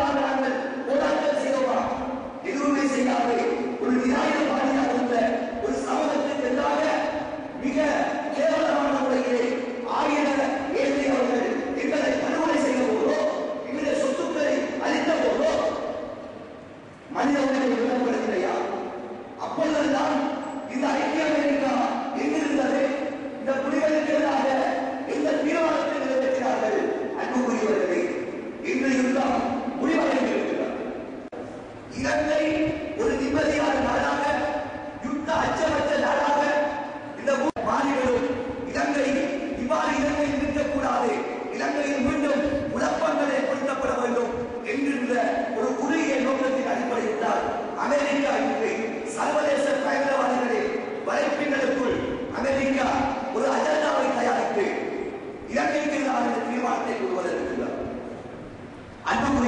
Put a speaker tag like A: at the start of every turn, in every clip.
A: சுதந்திரத்திற்காக நாங்கள் போராட்டம் செய்தோமா? எதுவுமே செய்யாமல் ஒரு நியாய நியாயவாதியாக இருந்த ஒரு சமூகத்திற்கு எதிராக மிக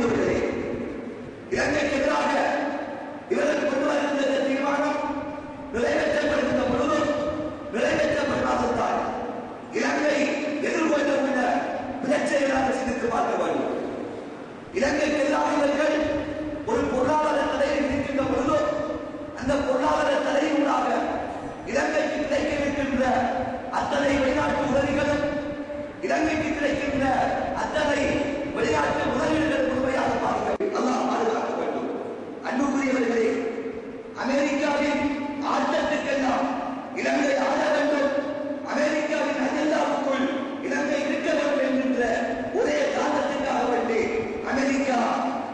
A: அன்புக்குரியவர்களே இலங்கைக்கு எதிராக இவர்கள் கொண்டு வருகின்ற தீர்மானம் நிறைவேற்றப்படுகின்ற பொழுதும் நிறைவேற்றப்படாததால் இலங்கை எதிர்கொள்ள உள்ள பிரச்சனைகளாக சிந்தித்து பார்க்க வேண்டும். இலங்கைக்கு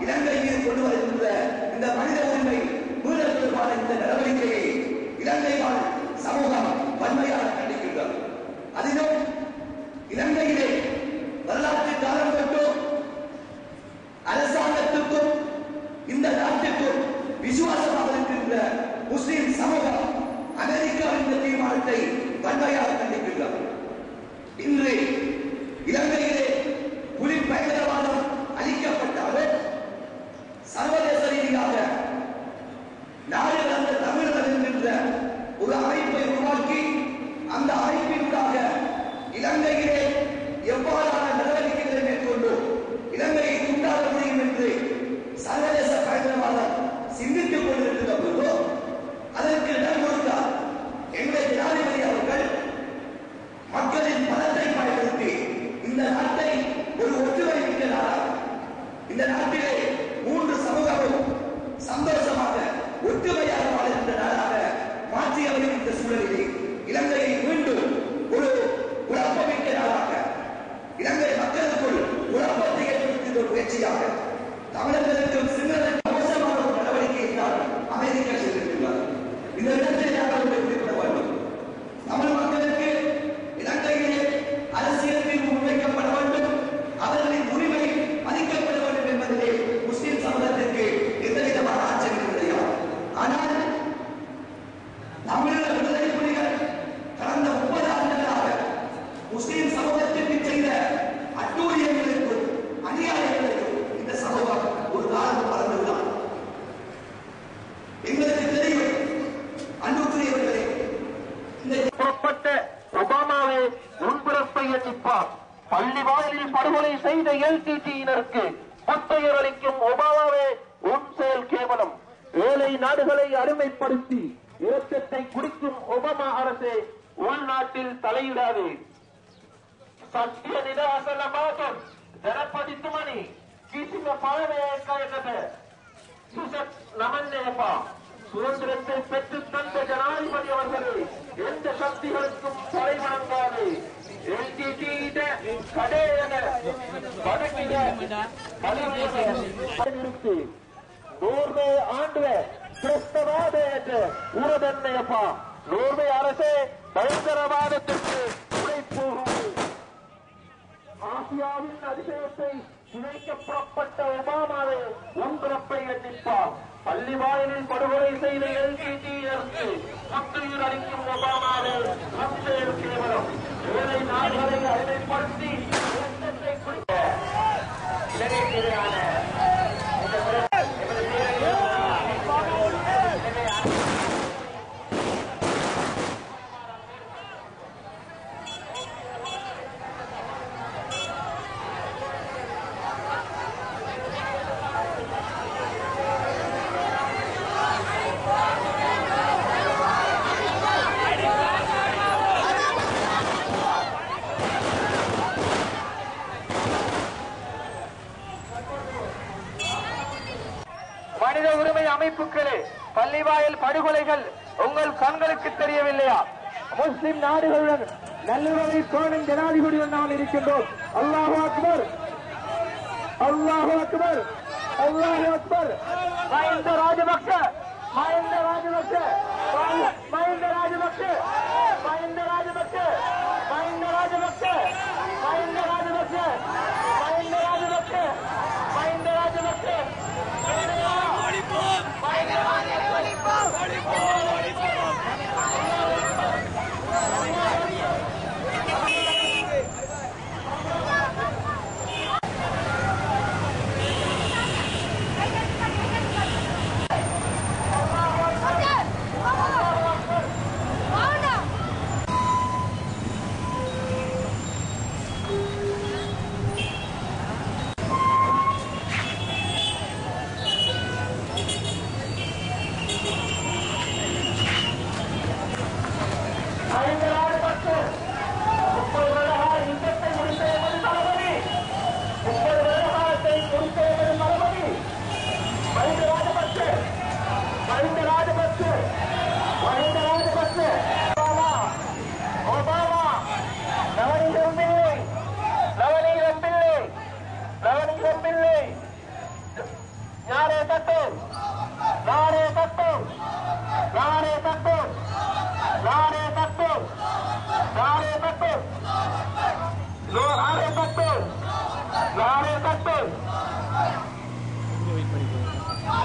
A: இலங்கை மீது கொண்டு வருகின்ற இந்த மனித உரிமை மீறல்களுக்கான இந்த நடவடிக்கையை இலங்கை வாழ் சமூகம் வன்மையாக கண்டிக்கின்றது. அதிலும் இலங்கையிலே எவ்வாறான நடவடிக்கைகளை மேற்கொண்டு இலங்கையை துண்டாக முடியும் என்று சர்வதேச பயங்கரவாதம் சிந்தித்துக் கொண்டிருக்கிற பொழுதோ அதற்கு இடம் கொடுத்தார். எங்களுடைய ஜனாதிபதி அவர்கள் மக்களின் பலத்தை பயன்படுத்தி இந்த நாட்டை ஒரு ஒற்றுமை மிக்க நாடாக இந்த நாட்டிலே மூன்று சமூகமும் சந்தோஷமாக ஒற்றுமையாக வாழ்கின்ற நாடாக மாற்றி இந்த சூழலிலே இலங்கையை மீண்டும் ஒரு குழப்பமிக்க நாடாக இலங்கை மக்களுக்குள் குழப்பத்தை ஏற்படுத்துகின்ற ஒரு முயற்சியாக தமிழர்களுக்கும் சிங்களருக்கும் மோசமான ஒரு நடவடிக்கையை தான் அமெரிக்கா செய்திருக்கிறார் இந்த இடத்தை நாங்கள் குறிப்பிட வேண்டும் தமிழ் மக்களுக்கு இலங்கையிலே அரசியல் தீர்வு முன்வைக்கப்பட வேண்டும் அவர்களின் உரிமை மதிக்கப்பட வேண்டும் என்பதிலே முஸ்லிம் சமூகத்திற்கு எந்த விதமான ஆச்சரியம் கிடையாது ஆனால் தமிழக விடுதலை புலிகள் கடந்த முப்பது ஆண்டுகளாக முஸ்லிம் சமூகத்திற்கு செய்த அட்டூழியங்களுக்கும் அநியாயங்களுக்கும் இந்த சமூகம் ஒரு காலம் மறந்துதான் எங்களுக்கு தெரியும் அன்புக்குரியவர்களே இந்த
B: புறப்பட்ட ஒபாமாவை முன்பிறப்பை எண்ணிப்பார் பள்ளி வாயிலில் படுகொலை செய்த எல்டிடியினருக்கு புத்துயிர் அளிக்கும் ஒபாமாவே உன் செயல் கேவலம். ஏழை நாடுகளை அடிமைப்படுத்தி இரத்தத்தை குடிக்கும் ஒபாமா அரசே உள்நாட்டில் தலையிடாது. சத்திய நிதாசன மாதம் ಜನಪದಿತ್ತು ಮನಿ கீசிங்க பாடவேற்க நமன்னேபா சுதந்திரத்தை பெற்று தந்த ஜனாதிபதி அவர்களே எந்த சக்திகளுக்கும் தலைவன வணங்காது எல்டிடியிட கடையன வடக்கிட நூறு ஆண்டுவ கிறிஸ்தவாதයට உரதன்னையப்பா நூறு அரசே பயங்கரவாதத்திற்கு உழைப்போகும் ஆசியாவின் அதிசயத்தை சிதைக்க புறப்பட்ட ஒபாமாவை உன்பிறப்பை எண்ணிப்பார். பள்ளி வாயிலில் படுகொலை செய்த எல்டிடியினருக்கு புத்துயிர் அளிக்கும் ஒபாமாவை ரம்சேல் கேவலம். ஏழை நாடுகளை அடிமைப்படுத்தி இரத்தத்தை குடிக்க இலங்கைக்கு எதிரான இந்த பிரச்சனை எமது மனித உரிமை அமைப்புகளே பள்ளிவாயல் படுகொலைகள் உங்கள் கண்களுக்கு தெரியவில்லையா? முஸ்லிம் நாடுகளுடன் நல்லுறவை கோணும் ஜனாதிபதியுடன் நாம் இருக்கின்றோம். அல்லாஹு அக்பர். அல்லாஹு அக்பர். அல்லாஹு அக்பர். மஹிந்த ராஜபக்ஷ. மஹிந்த ராஜபக்ஷ. மஹிந்த ராஜபக்ஷ. மஹிந்த ராஜபக்ஷ.